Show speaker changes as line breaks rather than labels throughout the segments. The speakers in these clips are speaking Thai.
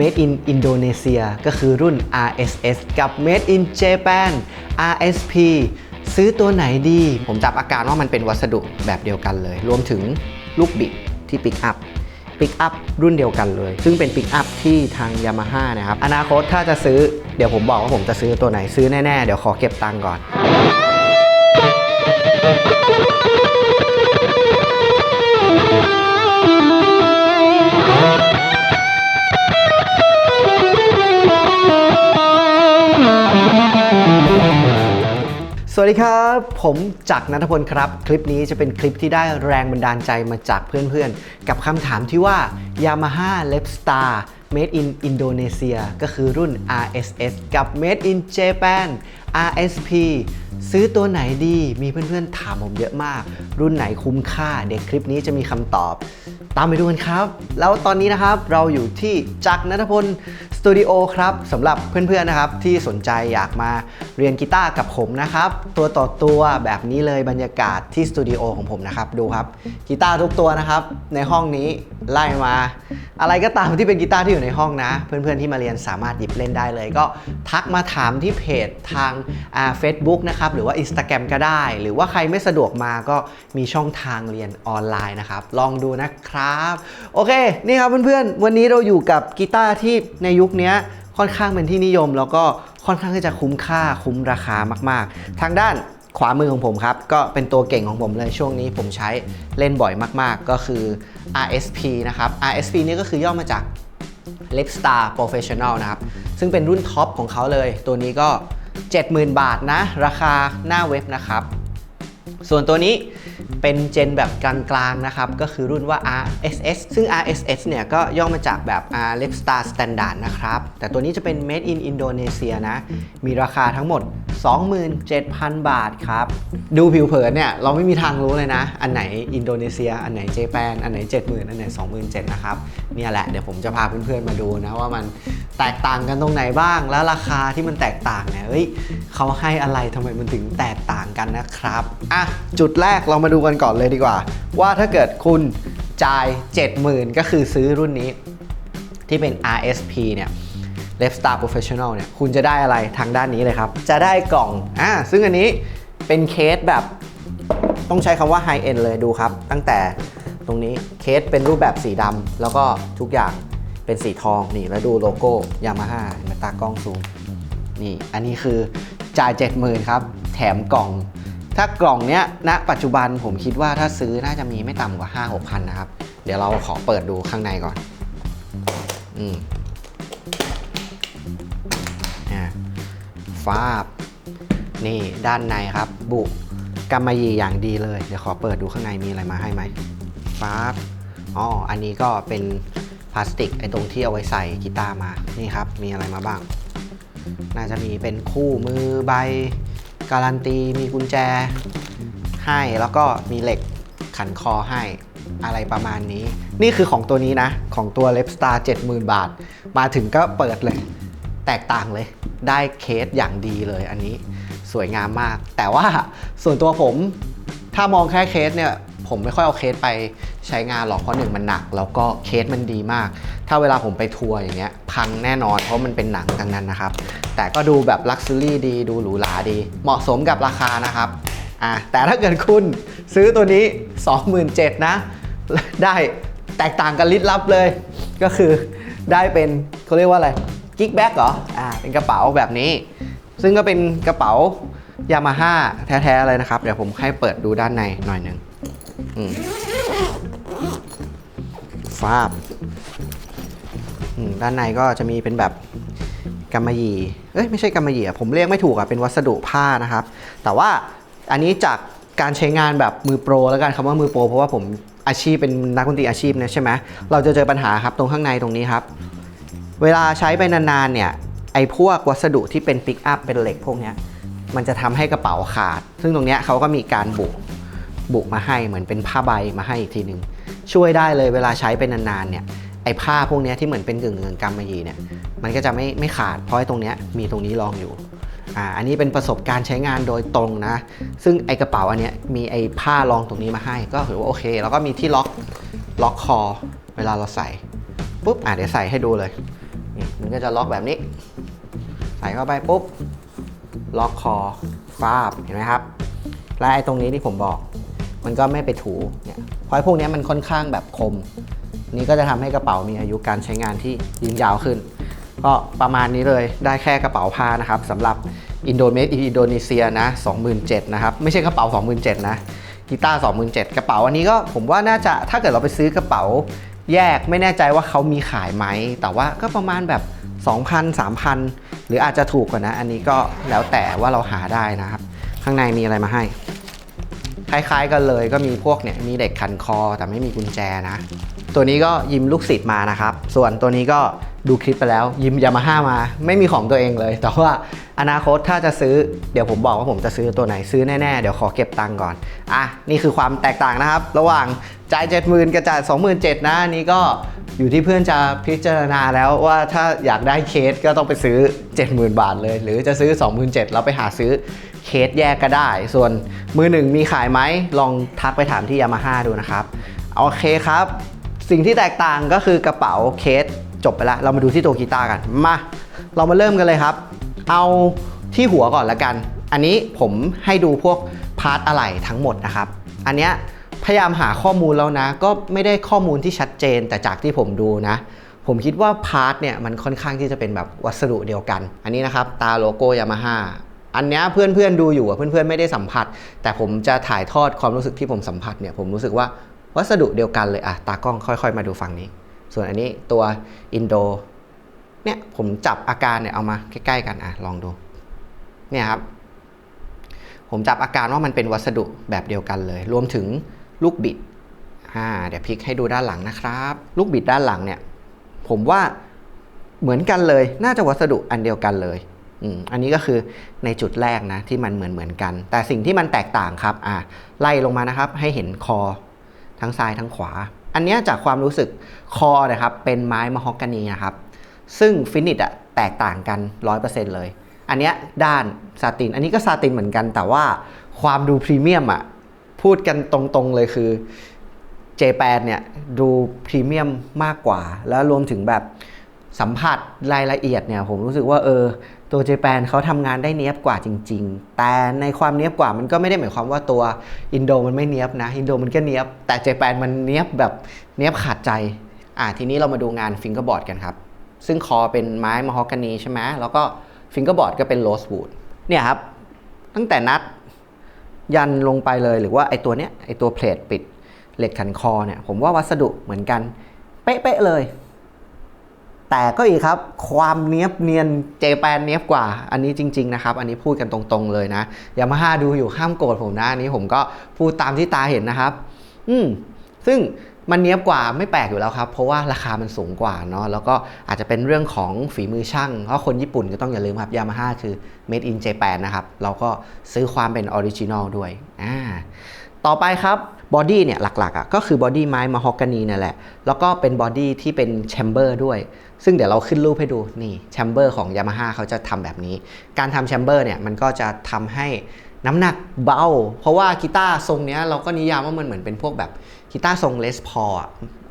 Made in Indonesia ก็คือรุ่น RSS กับ Made in Japan RSP ซื้อตัวไหนดี ผมจับอาการว่ามันเป็นวัสดุแบบเดียวกันเลย รวมถึงลูกบิดที่ปิกอัพปิกอัพรุ่นเดียวกันเลย ซึ่งเป็นปิกอัพที่ทาง Yamaha นะครับ อนาคตถ้าจะซื้อเดี๋ยวผมบอกว่าผมจะซื้อตัวไหนซื้อแน่ ๆ เดี๋ยวขอเก็บตังค์ก่อน สวัสดีครับ ผมจักรนัทพลครับ คลิปนี้จะเป็นคลิปที่ได้แรงบันดาลใจมาจากเพื่อนๆ กับคำถามที่ว่า Yamaha l e p Star Made in Indonesia ก็คือรุ่น RSS กับ Made in Japan RSP ซื้อตัวไหนดีมีเพื่อนๆถามผมเยอะมาก รุ่นไหนคุ้มค่า เด็กคลิปนี้จะมีคำตอบ ตามไปดูกันครับ แล้วตอนนี้นะครับเราอยู่ที่จักรนัทพลสตูดิโอครับสำหรับเพื่อนๆนะครับที่สนใจอยากมาเรียนกีตาร์กับผมนะครับ ตัวต่อตัวแบบนี้เลยบรรยากาศที่สตูดิโอของผมนะครับดูครับกีตาร์ทุกตัวนะครับในห้องนี้ไล่มา อะไรก็ตามที่เป็นกีตาร์ที่อยู่ในห้องนะ เพื่อนๆที่มาเรียนสามารถหยิบเล่นได้เลย ก็ทักมาถามที่เพจทางเฟซบุ๊กนะครับหรือว่า Instagram ก็ได้ หรือว่าใครไม่สะดวกมาก็มีช่องทางเรียนออนไลน์นะครับ ลองดูนะครับ โอเค นี่ครับเพื่อนๆ วันนี้เราอยู่กับกีตาร์ที่ในยุคนี้ค่อนข้างเป็นที่นิยม แล้วก็ค่อนข้างที่จะคุ้มค่าคุ้มราคามากๆ ทางด้านขวามือของผมครับ ก็เป็นตัวเก่งของผมเลยช่วงนี้ผมใช้เล่นบ่อยมากๆ ก็คือ RSP นะครับ RSP นี่ก็คือย่อมาจาก l e p Star Professional นะครับ ซึ่งเป็นรุ่นท็อปของเขาเลย ตัวนี้ก็ 70,000 บาทนะ ราคาหน้าเว็บนะครับ ส่วนตัวนี้เป็นเจนแบบกลางๆนะครับ ก็คือรุ่นว่า RSS ซึ่ง RSS เนี่ยก็ย่อมาจากแบบ R l e p Star Standard นะครับ แต่ตัวนี้จะเป็น Made in Indonesia นะ มีราคาทั้งหมด 27,000 บาทครับ ดูผิวเผินเนี่ย เราไม่มีทางรู้เลยนะ อันไหนอินโดนีเซีย อันไหนเจแปน อันไหน 70,000 อันไหน 27,000นะครับ เนี่ยแหละ เดี๋ยวผมจะพาเพื่อนๆมาดูนะว่ามันแตกต่างกันตรงไหนบ้าง แล้วราคาที่มันแตกต่างเนี่ย เฮ้ยเขาให้อะไรทำไมมันถึงแตกต่างกันนะครับ อะ จุดแรกเรามาดูกันก่อนเลยดีกว่า ว่าถ้าเกิดคุณจ่าย 70,000 ก็คือซื้อรุ่นนี้ที่เป็น RSP เนี่ย l e f Star Professional เนี่ยคุณจะได้อะไรทางด้านนี้เลยครับ จะได้กล่องอ่าซึ่งอันนี้เป็นเคสแบบต้องใช้คำว่า High End เลยดูครับ ตั้งแต่ตรงนี้เคสเป็นรูปแบบสีดำแล้วก็ทุกอย่างเป็นสีทองนี่แล้วดูโลโก้ Yamaha เห็นไหมาตากล้องซูมนี่อันนี้คือจ่าย 70,000ครับ แถมกล่อง ถ้ากล่องเนี้ยณปัจจุบันผมคิดว่าถ้าซื้อน่าจะมีไม่ต่ำกว่า 5-6พันนะครับ เดี๋ยวเราขอเปิดดูข้างในก่อน อืม ฟาบ นี่ด้านในครับ บุกำมะหยี่อย่างดีเลย เดี๋ยวขอเปิดดูข้างในมีอะไรมาให้ไหมฟาบอ๋ออันนี้ก็เป็นพลาสติกไอ้ตรงที่เอาไว้ใส่กีตาร์มา นี่ครับ มีอะไรมาบ้าง น่าจะมีเป็นคู่มือใบ การันตี มีกุญแจ ให้แล้วก็มีเหล็กขันคอให้อะไรประมาณนี้ นี่คือของตัวนี้นะ ของตัว l e p Star 70,000 บาท มาถึงก็เปิดเลย แตกต่างเลย ได้เคสอย่างดีเลยอันนี้สวยงามมาก แต่ว่าส่วนตัวผมถ้ามองแค่เคสเนี่ยผมไม่ค่อยเอาเคสไปใช้งานหรอกเพราะหนึ่งมันหนัก แล้วก็เคสมันดีมาก ถ้าเวลาผมไปทัวร์อย่างเงี้ยพังแน่นอนเพราะมันเป็นหนังดังนั้นนะครับ แต่ก็ดูแบบลักซ์รี่ดีดูหรูหราดี เหมาะสมกับราคานะครับอะแต่ถ้าเกิดคุณซื้อตัวนี้ 27,000นะได้แตกต่างกันลิดลับเลย ก็คือได้เป็นเขาเรียกว่าอะไร กิ๊กแบ็กเหรอ อ่า เป็นกระเป๋าแบบนี้ ซึ่งก็เป็นกระเป๋ายามาฮ่าแท้ๆเลยนะครับ เดี๋ยวผมให้เปิดดูด้านในหน่อยหนึ่งอืมฟาบอืมด้านในก็จะมีเป็นแบบกำมะหยี่ เอ้ยไม่ใช่กำมะหยี่อะผมเรียกไม่ถูกอะเป็นวัสดุผ้านะครับ แต่ว่าอันนี้จากการใช้งานแบบมือโปร แล้วกันคำว่ามือโปร เพราะว่าผมอาชีพเป็นนักดนตรีอาชีพนี่ยใช่ไหมเราจะเจอปัญหาครับตรงข้างในตรงนี้ครับ เวลาใช้ไปนานๆเนี่ยไอ้พวกวัสดุที่เป็นปิกอัพเป็นเหล็กพวกนี้มันจะทำให้กระเป๋าขาด ซึ่งตรงนี้เขาก็มีการบุบุมาให้เหมือนเป็นผ้าใบมาให้อีกทีหนึ่งช่วยได้เลยเวลาใช้ไปนานๆเนี่ยไอ้ผ้าพวกนี้ที่เหมือนเป็นกึ่งกึ่งกำมะหยี่เนี่ยมันก็จะไม่ไม่ขาดเพราะไอ้ตรงนี้มีตรงนี้รองอยู่อ่าอันนี้เป็นประสบการณ์ใช้งานโดยตรงนะ ซึ่งไอ้กระเป๋าอันเนี้ยมีไอ้ผ้ารองตรงนี้มาให้ ก็ถือว่าโอเค แล้วก็มีที่ล็อกล็อกคอ เวลาเราใส่ปุ๊บอะเดี๋ยวใส่ให้ดูเลย นี่มันก็จะล็อกแบบนี้ ใส่เข้าไปปุ๊บ ล็อกคอฟาบเห็นไหมครับ และไอ้ตรงนี้ที่ผมบอก มันก็ไม่ไปถูเนี่ยเพราะไอ้พวกนี้มันค่อนข้างแบบคม นี่ก็จะทำให้กระเป๋ามีอายุการใช้งานที่ยืนยาวขึ้น ก็ประมาณนี้เลยได้แค่กระเป๋าผ้านะครับสำหรับอินโดเมดอินโดนีเซียนะ27,000นะครับ ไม่ใช่กระเป๋า 27,000นะกีตาร์27,000กระเป๋าอันนี้ก็ผมว่าน่าจะถ้าเกิดเราไปซื้อกระเป๋า แยกไม่แน่ใจว่าเขามีขายไหม แต่ว่าก็ประมาณแบบ 2,000 3,000 หรืออาจจะถูกกว่านะ อันนี้ก็แล้วแต่ว่าเราหาได้นะครับ ข้างในมีอะไรมาให้ คล้ายๆกันเลยก็มีพวกเนี่ยมีเด็กขันคอแต่ไม่มีกุญแจนะ ตัวนี้ก็ยิมลูกศิษย์มานะครับ ส่วนตัวนี้ก็ดูคลิปไปแล้วยิมยามาฮ่ามา ไม่มีของตัวเองเลย แต่ว่าอนาคตถ้าจะซื้อเดี๋ยวผมบอกว่าผมจะซื้อตัวไหนซื้อแน่ๆ เดี๋ยวขอเก็บตังค์ก่อน อะ นี่คือความแตกต่างนะครับ ระหว่าง จ่าย 70,000กับจ่าย27,000นะอันนี้ก็อยู่ที่เพื่อนจะพิจารณาแล้วว่าถ้าอยากได้เคสก็ต้องไปซื้อ 70,000 บาทเลย หรือจะซื้อ 27,000แล้วไปหาซื้อเคสแยกก็ได้ ส่วนมือหนึ่งมีขายไหมลองทักไปถามที่ยามาฮ่าดูนะครับโอเคครับ สิ่งที่แตกต่างก็คือกระเป๋าเคสจบไปแล้ว เรามาดูที่ตัวกีตาร์กันมา เรามาเริ่มกันเลยครับ เอาที่หัวก่อนละกัน อันนี้ผมให้ดูพวกพาร์ทอะไหล่ทั้งหมดนะครับ อันเนี้ย พยายามหาข้อมูลแล้วนะ ก็ไม่ได้ข้อมูลที่ชัดเจน แต่จากที่ผมดูนะ ผมคิดว่าพาร์ทเนี่ยมันค่อนข้างที่จะเป็นแบบวัสดุเดียวกัน อันนี้นะครับตาโลโก้ยามาฮ่าอันเนี้ยเพื่อนๆดูอยู่อะเพื่อนๆไม่ได้สัมผัส แต่ผมจะถ่ายทอดความรู้สึกที่ผมสัมผัสเนี่ยผมรู้สึกว่าวัสดุเดียวกันเลยอะตากล้องค่อย ๆ มาดูฝั่งนี้ ส่วนอันนี้ตัวอินโดเนี่ยผมจับอาการเนี่ยเอามาใกล้ๆกันอะลองดูเนี่ยครับผมจับอาการว่ามันเป็นวัสดุแบบเดียวกันเลย รวมถึง ลูกบิดอ่าเดี๋ยวพลิกให้ดูด้านหลังนะครับ ลูกบิดด้านหลังเนี่ย ผมว่าเหมือนกันเลย น่าจะวัสดุอันเดียวกันเลยอันนี้ก็คือในจุดแรกนะที่มันเหมือนเหมือนกัน แต่สิ่งที่มันแตกต่างครับอ่าไล่ลงมานะครับ ให้เห็นคอ ทั้งซ้ายทั้งขวา อันนี้จากความรู้สึกคอนะครับเป็นไม้มะฮอกกานีนะครับ ซึ่งฟินิชอะแตกต่างกัน 100%เลย อันนี้ด้านซาติน อันนี้ก็ซาตินเหมือนกัน แต่ว่าความดูพรีเมียมอะ พูดกันตรงๆเลยคือเจแปนเนี่ยดูพรีเมียมมากกว่า แล้วรวมถึงแบบสัมผัสรายละเอียดเนี่ยผมรู้สึกว่าเออตัวเจแปนเขาทำงานได้เนี้ยบกว่าจริง ๆ แต่ในความเนี้ยบกว่ามันก็ไม่ได้หมายความว่าตัวอินโดมันไม่เนี้ยบนะอินโดมันก็เนี้ยบ แต่เจแปนมันเนี้ยบแบบเนี้ยบขาดใจอะทีนี้เรามาดูงานฟิงเกอร์บอร์ดกันครับ ซึ่งคอเป็นไม้มะฮอกกานีใช่ไหมแล้วก็ฟิงเกอร์บอร์ดก็เป็นโรสวูดเนี่ยครับตั้งแต่นัด ยันลงไปเลยหรือว่าไอตัวเนี้ยไอตัวเพลทปิดเหล็กขันคอเนี่ยผมว่าวัสดุเหมือนกัน เป๊ะๆเลย แต่ก็อีกครับ ความเนี้ยบเนียนเจแปนเนี้ยบกว่า อันนี้จริง ๆ นะครับ อันนี้พูดกันตรงๆเลยนะยามาฮ่าดูอยู่ห้ามโกรธผมนะอันนี้ผมก็พูดตามที่ตาเห็นนะครับ อืมซึ่ง มันเนี้ยบกว่าไม่แปลกอยู่แล้วครับ เพราะว่าราคามันสูงกว่าเนาะแล้วก็อาจจะเป็นเรื่องของฝีมือช่าง เพราะคนญี่ปุ่นก็ต้องอย่าลืมครับยามาฮ่าคือ made in Japan นะครับ เราก็ซื้อความเป็นออริจินอลด้วยอ่าต่อไปครับบอดี้เนี่ยหลักๆอะก็คือบอดี้ไม้มะฮอกกานีนั่นแหละ แล้วก็เป็นบอดี้ที่เป็นแชมเบอร์ด้วย ซึ่งเดี๋ยวเราขึ้นรูปให้ดูนี่แชมเบอร์ของยามาฮ่าเขาจะทำแบบนี้ การทำแชมเบอร์เนี่ยมันก็จะทำให้น้ำหนักเบา เพราะว่ากีตาร์ทรงเนี้ยเราก็นิยามว่ามันเหมือนเป็นพวกแบบ กีตาร์ทรงเลสพอ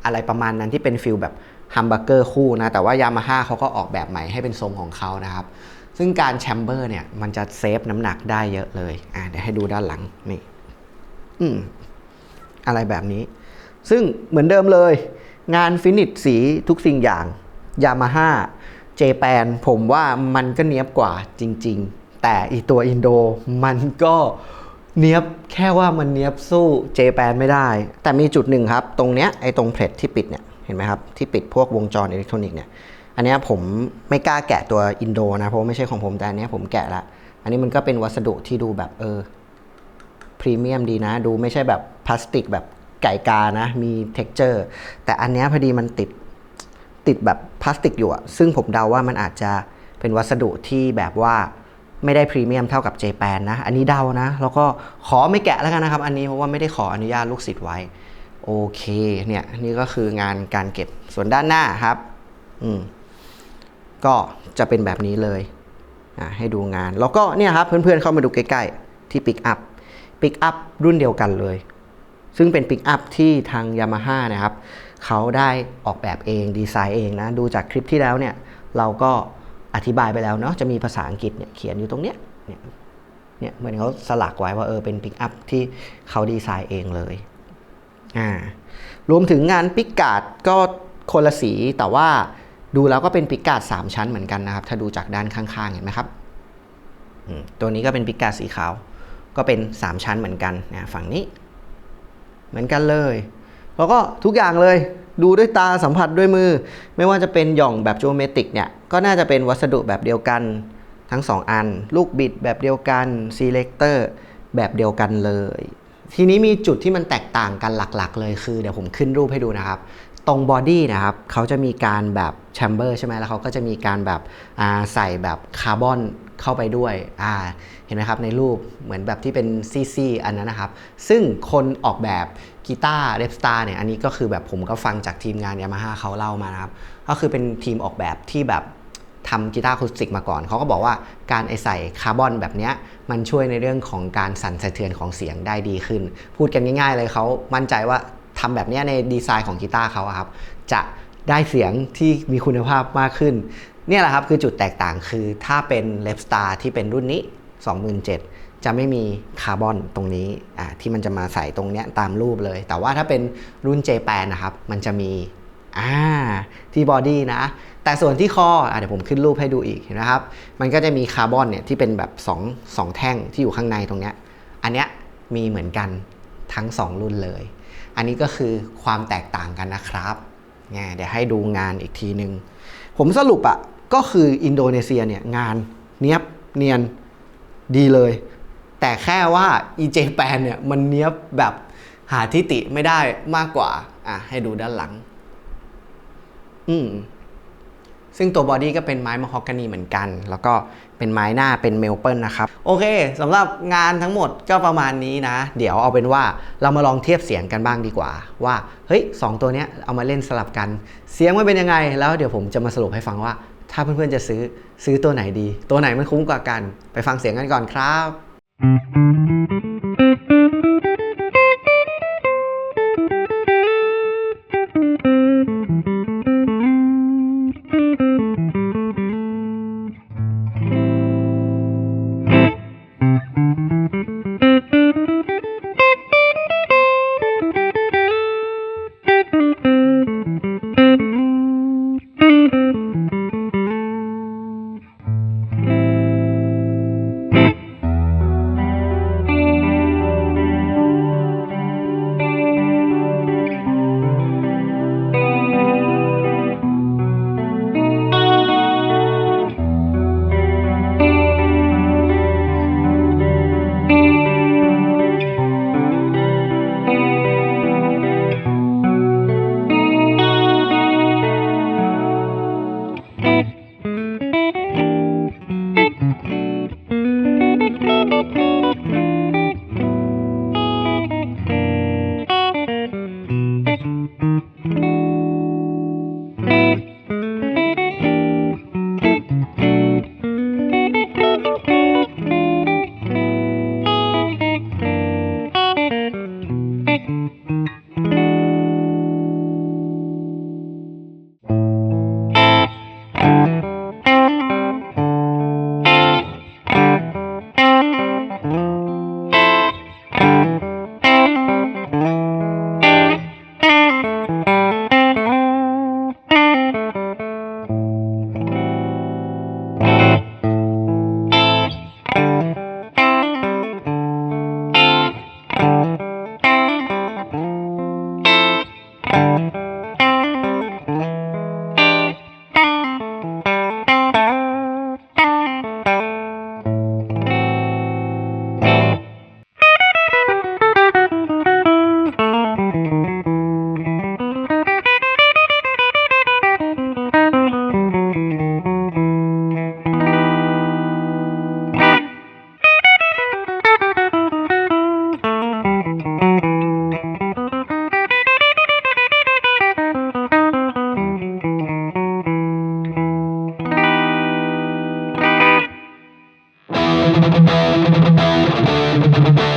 อะไรประมาณนั้นที่เป็นฟิลแบบฮัมเบักเกอร์คู่นะ แต่ว่ายามาฮ่าเขาก็ออกแบบใหม่ให้เป็นทรงของเขานะครับ ซึ่งการแชมเบอร์เนี่ยมันจะเซฟน้ำหนักได้เยอะเลย อ่าเดี๋ยวให้ดูด้านหลังนี่อืมอะไรแบบนี้ ซึ่งเหมือนเดิมเลย งานฟินิชสีทุกสิ่งอย่างยามาฮ่าเจแปนผมว่ามันก็เนียบกว่าจริง ๆ แต่อีตัวอินโดมันก็ เนี้ยบแค่ว่ามันเนี้ยบสู้เจแปนไม่ได้ แต่มีจุดหนึ่งครับ ตรงเนี้ยไอ้ตรงเพลทที่ปิดเนี่ยเห็นไหมครับ ที่ปิดพวกวงจรอิเล็กทรอนิกส์เนี่ยอันเนี้ยผมไม่กล้าแกะตัวอินโดนะ เพราะว่าไม่ใช่ของผมแต่อันเนี้ยผมแกะละอันนี้มันก็เป็นวัสดุที่ดูแบบเออพรีเมียมดีนะ ดูไม่ใช่แบบพลาสติกแบบไก่กานะ มี t e x t อร์แต่อันเนี้ยพอดีมันติดติดแบบพลาสติกอยู่อะซึ่งผมเดาว่ามันอาจจะเป็นวัสดุที่แบบว่า ไม่ได้พรีเมียมเท่ากับเจแปนนะ อันนี้เดานะ แล้วก็ขอไม่แกะแล้วกันนะครับ อันนี้เพราะว่าไม่ได้ขออนุญาตลูกศิษย์ไว้ โอเคเนี่ยนี่ก็คืองานการเก็บส่วนด้านหน้าครับอืมก็จะเป็นแบบนี้เลยอะให้ดูงาน แล้วก็เนี่ยครับเพื่อนๆเข้ามาดูใกล้ๆ ที่ปิกอัพปิกอัพรุ่นเดียวกันเลย ซึ่งเป็นปิกอัพที่ทาง Yamaha นะครับเขาได้ออกแบบเองดีไซน์เองนะ ดูจากคลิปที่แล้วเนี่ย เราก็ อธิบายไปแล้วเนาะจะมีภาษาอังกฤษเนี่ยเขียนอยู่ตรงเนี้ยเนี่ยเนี่ยเหมือนเขาสลักไว้ว่าเออเป็นปิกอัพที่เขาดีไซน์เองเลยอ่ารวมถึงงานปิกการ์ดก็คนละสีแต่ว่าดูแล้วก็เป็นปิกการ์ด3ชั้นเหมือนกันนะครับ ถ้าดูจากด้านข้างๆเห็นไหมครับตัวนี้ก็เป็นปิกการ์ดสีขาว ก็เป็น 3 ชั้นเหมือนกันนะฝั่งนี้ เหมือนกันเลย แล้วก็ทุกอย่างเลย ดูด้วยตาสัมผัสด้วยมือ ไม่ว่าจะเป็นหย่องแบบโจเมติกเนี่ยก็น่าจะเป็นวัสดุแบบเดียวกันทั้ง 2 อัน ลูกบิดแบบเดียวกันซีเล c เตอร์แบบเดียวกันเลย ทีนี้มีจุดที่มันแตกต่างกันหลักๆ เลยคือเดี๋ยวผมขึ้นรูปให้ดูนะครับ ตรงบอดี้นะครับเขาจะมีการแบบแชมเบอร์ใช่ไหมแล้วเขาก็จะมีการแบบใส่แบบคาร์บอนเข้าไปด้วยเห็นไหมครับในรูปเหมือนแบบที่เป็นซี่ๆอันนั้นนะครับ ซึ่งคนออกแบบ กีตาร์เรปสตาร์เนี่ยอันนี้ก็คือแบบผมก็ฟังจากทีมงานยามาฮ่าเขาเล่ามานะครับ ก็คือเป็นทีมออกแบบที่แบบทำกีตาร์อะคูสติกมาก่อน เขาก็บอกว่าการไอใส่คาร์บอนแบบนี้มันช่วยในเรื่องของการสั่นสะเทือนของเสียงได้ดีขึ้น พูดกันง่ายๆเลยเขามั่นใจว่าทำแบบนี้ในดีไซน์ของกีตาร์เขาครับ จะได้เสียงที่มีคุณภาพมากขึ้น เนี่ยแหละครับคือจุดแตกต่างคือถ้าเป็นเลฟสตาร์ที่เป็นรุ่นนี้27,000 จะไม่มีคาร์บอนตรงนี้ที่มันจะมาใส่ตรงเนี้ยตามรูปเลย แต่ว่าถ้าเป็นรุ่น j p a n นะครับมันจะมีอ่าที่บอดี้นะ แต่ส่วนที่คออเดี๋ยวผมขึ้นรูปให้ดูอีกนะครับ มันก็จะมีคาร์บอนเนี่ยที่เป็นแบบ2 2แท่งที่อยู่ข้างในตรงเนี้ยอันเนี้ยมีเหมือนกันทั้ง 2 รุ่นเลย อันนี้ก็คือความแตกต่างกันนะครับเนี่ยเดี๋ยวให้ดูงานอีกทีนึง ผมสรุปอะก็คืออินโดนีเซียเนี่ยงานเนี้ยบเนียนดีเลย แต่แค่ว่าอีเจแปนเนี่ยมันเนี้ยบแบบหาทิติไม่ได้มากกว่า อะ ให้ดูด้านหลัง อืมซึ่งตัวบอดี้ก็เป็นไม้มะฮอกกานีเหมือนกัน แล้วก็เป็นไม้หน้าเป็นเมลเปิลนะครับ โอเคสำหรับงานทั้งหมดก็ประมาณนี้นะ เดี๋ยวเอาเป็นว่าเรามาลองเทียบเสียงกันบ้างดีกว่า ว่า เฮ้ยสองตัวเนี้ยเอามาเล่นสลับกัน เสียงมันเป็นยังไง แล้วเดี๋ยวผมจะมาสรุปให้ฟังว่า ถ้าเพื่อนๆจะซื้อซื้อตัวไหนดี ตัวไหนมันคุ้มกว่ากัน ไปฟังเสียงกันก่อนครับ
Thank you.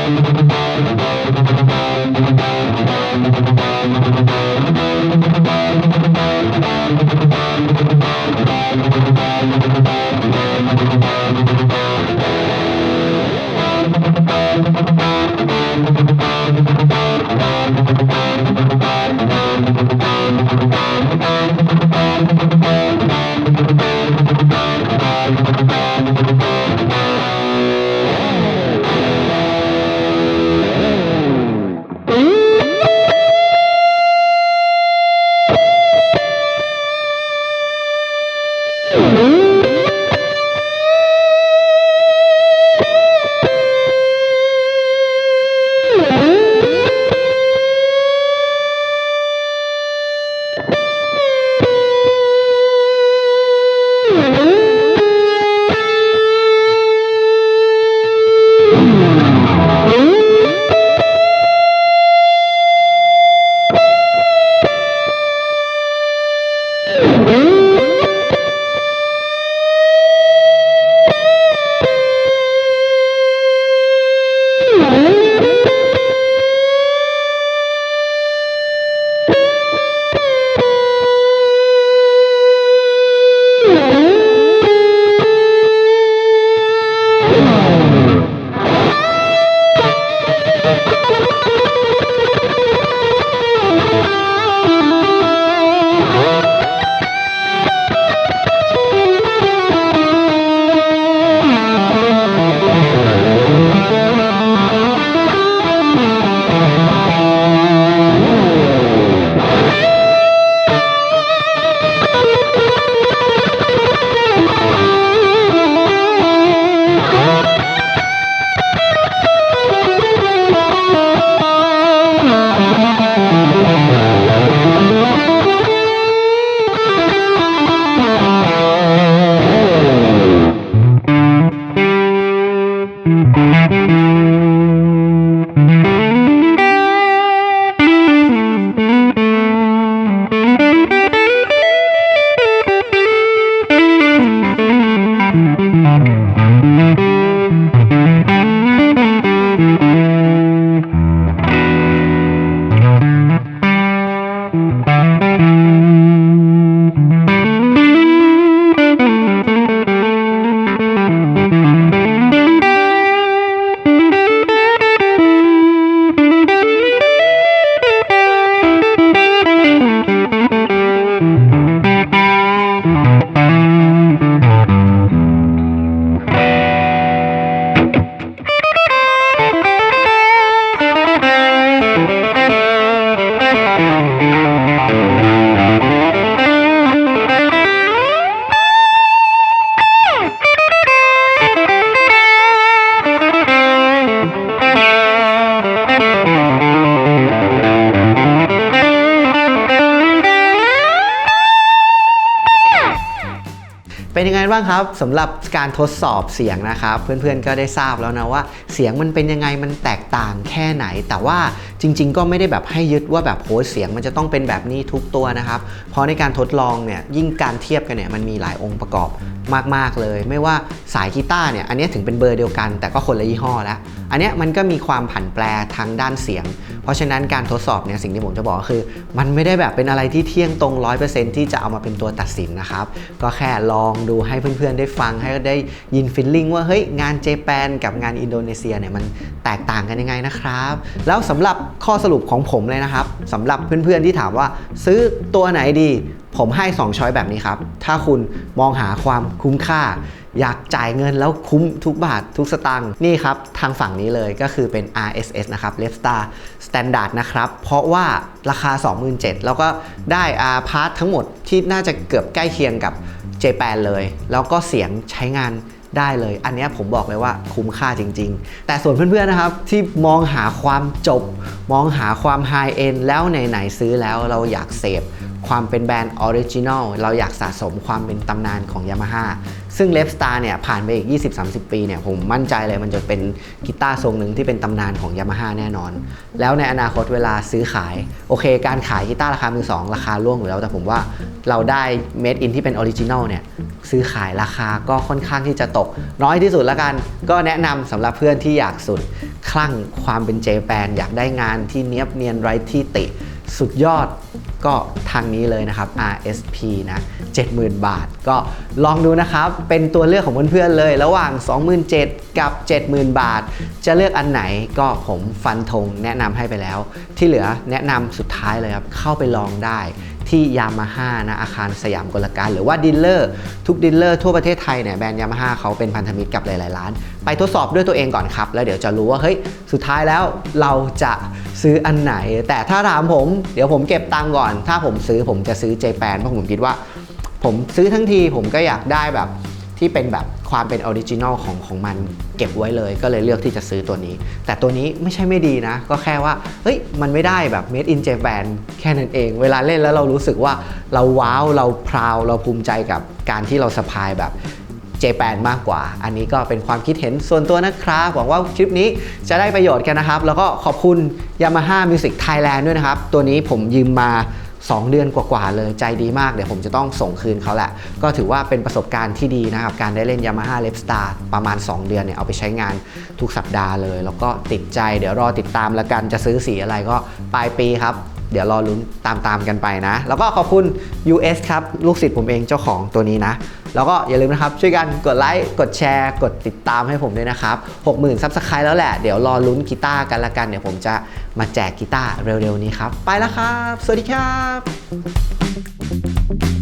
Thank you. Mm-hmm.
เป็นยังไงบ้างครับสำหรับการทดสอบเสียงนะครับ เพื่อนๆก็ได้ทราบแล้วนะว่า เสียงมันเป็นยังไงมันแตกต่างแค่ไหน แต่ว่าจริง ๆ ก็ไม่ได้แบบให้ยึดว่าแบบโหเสียงมันจะต้องเป็นแบบนี้ทุกตัวนะครับ เพราะในการทดลองเนี่ยยิ่งการเทียบกันเนี่ยมันมีหลายองค์ประกอบ มาก ๆ เลย ไม่ว่าสายกีตาร์เนี่ยอันนี้ถึงเป็นเบอร์เดียวกัน แต่ก็คนละยี่ห้อแล้ว อันเนี้ยมันก็มีความผันแปรทางด้านเสียง เพราะฉะนั้นการทดสอบเนี่ยสิ่งที่ผมจะบอกก็คือ มันไม่ได้แบบเป็นอะไรที่เที่ยงตรง 100%ที่จะเอามาเป็นตัวตัดสินนะครับก็แค่ลองดูให้เพื่อนๆได้ฟังให้ได้ยินฟิลลิ่งว่าเฮ้ยงานเจแปนกับงานอินโดนีเซียเนี่ยมันแตกต่างกันยังไงนะครับแล้วสำหรับข้อสรุปของผมเลยนะครับสำหรับเพื่อนๆที่ถามว่าซื้อตัวไหนดี ผมให้ 2 ช้อยแบบนี้ครับ ถ้าคุณมองหาความคุ้มค่า อยากจ่ายเงินแล้วคุ้มทุกบาททุกสตางค์นี่ครับ ทางฝั่งนี้เลยก็คือเป็น RSS นะครับ l e f Star Standard นะครับ เพราะว่าราคา 27,000แล้วก็ได้อาพาร์ททั้งหมดที่น่าจะเกือบใกล้เคียงกับ j p a n เลย แล้วก็เสียงใช้งานได้เลย อันนี้ผมบอกเลยว่าคุ้มค่าจริง ๆ แต่ส่วนเพื่อนๆนะครับที่มองหาความจบ มองหาความไฮเอ็นแล้วไหนๆซื้อแล้วเราอยากเสพ ความเป็นแบรนด์ออริจินอลเราอยากสะสมความเป็นตำนานของ Yamaha ซึ่ง l e f Star เนี่ยผ่านไปอีก 20-30 ปีเนี่ยผมมั่นใจเลยมันจะเป็นกีตาร์ทรงหนึ่งที่เป็นตำนานของ Yamaha แน่นอน แล้วในอนาคตเวลาซื้อขาย โอเค การขายกีตาร์ราคามือสองราคาร่วงอยู่แล้ว แต่ผมว่าเราได้ Made in ที่เป็นออริจินอลเนี่ยซื้อขายราคาก็ค่อนข้างที่จะตก น้อยที่สุดล้วกัน ก็แนะนำสำหรับเพื่อนที่อยากสุด คลั่งความเป็นเจแปนอยากได้งานที่เนียบเนียนไร้ที่ติ สุดยอดก็ทางนี้เลยนะครับ RSP นะ70,000 บาท ก็ลองดูนะครับ เป็นตัวเลือกของเพื่อนๆเลย ระหว่าง 27,000 กับ 70,000 บาท จะเลือกอันไหนก็ผมฟันธงแนะนำให้ไปแล้ว ที่เหลือแนะนำสุดท้ายเลยครับ เข้าไปลองได้ ที่ยามาฮ่านะอาคารสยามกลการหรือว่าดีลเลอร์ทุกดีลเลอร์ทั่วประเทศไทยเนี่ยแบรนด์ยามาฮ่าเขาเป็นพันธมิตรกับหลายๆร้าน ไปทดสอบด้วยตัวเองก่อนครับ แล้วเดี๋ยวจะรู้ว่าเฮ้ยสุดท้ายแล้วเราจะซื้ออันไหน แต่ถ้าถามผมเดี๋ยวผมเก็บตังก่อน ถ้าผมซื้อผมจะซื้อเจแปนเพราะผมคิดว่า ผมซื้อทั้งทีผมก็อยากได้แบบ ที่เป็นแบบความเป็นออริจินอลของของมันเก็บไว้เลย ก็เลยเลือกที่จะซื้อตัวนี้ แต่ตัวนี้ไม่ใช่ไม่ดีนะ ก็แค่ว่าเฮ้ยมันไม่ได้แบบ made in Japan แค่นั้นเอง เวลาเล่นแล้วเรารู้สึกว่าเราว้าวเราพราวเราภูมิใจกับการที่เราสะพายแบบเจแปนมากกว่า อันนี้ก็เป็นความคิดเห็นส่วนตัวนะครับ หวังว่าคลิปนี้จะได้ประโยชน์กันนะครับ แล้วก็ขอบคุณ Yamaha Music Thailand ด้วยนะครับ ตัวนี้ผมยืมมา 2 เดือนกว่าๆเลยใจดีมากเดี๋ยวผมจะต้องส่งคืนเขาแหละ ก็ถือว่าเป็นประสบการณ์ที่ดีนะครับ การได้เล่น Yamaha l e p Star ประมาณ 2 เดือนเนี่ยเอาไปใช้งานทุกสัปดาห์เลย แล้วก็ติดใจเดี๋ยวรอติดตามแล้วกันจะซื้อสีอะไรก็ปลายปีครับ เดี๋ยวรอลุ้นตามๆกันไปนะ แล้วก็ขอบคุณ US ครับ ลูกศิษย์ผมเองเจ้าของตัวนี้นะ แล้วก็อย่าลืมนะครับ ช่วยกันกดไลค์ กดแชร์ กดติดตามให้ผมด้วยนะครับ60,000ซับสไครต์แล้วแหละ เดี๋ยวรอลุ้นกีตาร์กันละกัน เดี๋ยวผมจะมาแจกกีตาร์เร็วๆนี้ครับ ไปแล้วครับ สวัสดีครับ